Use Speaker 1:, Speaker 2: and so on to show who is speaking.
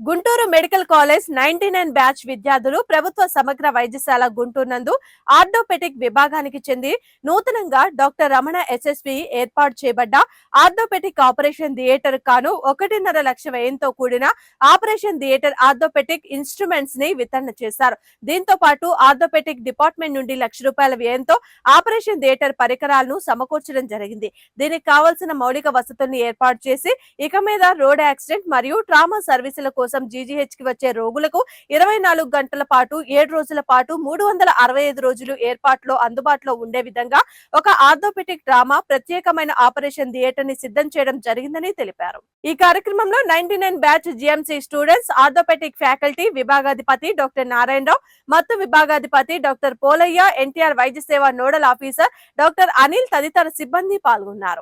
Speaker 1: Guntur medical college ninety nine batch విద్యార్థులు ప్రభుత్వ సమగ్ర వైద్యశాల గుంటూరు నందు ఆర్థోపెటిక్ విభాగానికి చెంది నూతనంగా డాక్టర్ రమణ ఎస్ఎస్వి ఏర్పాటు చేయబడ్డ ఆర్థోపెటిక్ ఆపరేషన్ థియేటర్ కాను ఒకటిన్నర లక్ష వ్యయంతో కూడిన ఆపరేషన్ థియేటర్ ఆర్థోపెటిక్ ఇన్స్ట్రుమెంట్స్ని వితరణ చేశారు. దీంతో పాటు ఆర్థోపెటిక్ డిపార్ట్మెంట్ నుండి లక్ష రూపాయల వ్యయంతో ఆపరేషన్ థియేటర్ పరికరాలను సమకూర్చడం జరిగింది. దీనికి కావాల్సిన మౌలిక వసతుల్ని ఏర్పాటు చేసి ఇక మీద రోడ్ యాక్సిడెంట్ మరియు ట్రామా సర్వీసుల కోసం జీజీహెచ్కి వచ్చే రోగులకు ఇరవై నాలుగు గంటల పాటు ఏడు రోజుల పాటు మూడు వందల అరవై ఐదు రోజులు ఏర్పాట్లో అందుబాటులో ఉండే విధంగా ఒక ఆర్థోపెటిక్ డ్రామా ప్రత్యేకమైన ఆపరేషన్ థియేటర్ని సిద్ధం చేయడం జరిగిందని తెలిపారు. ఈ కార్యక్రమంలో ninety nine batch GMC students orthopaedic faculty విభాగాధిపతి doctor Narayanarao మత్తు విభాగాధిపతి డాక్టర్ పోలయ్య ఎన్టీఆర్ వైద్య సేవ నోడల్ ఆఫీసర్ డాక్టర్ అనిల్ తదితర సిబ్బంది పాల్గొన్నారు.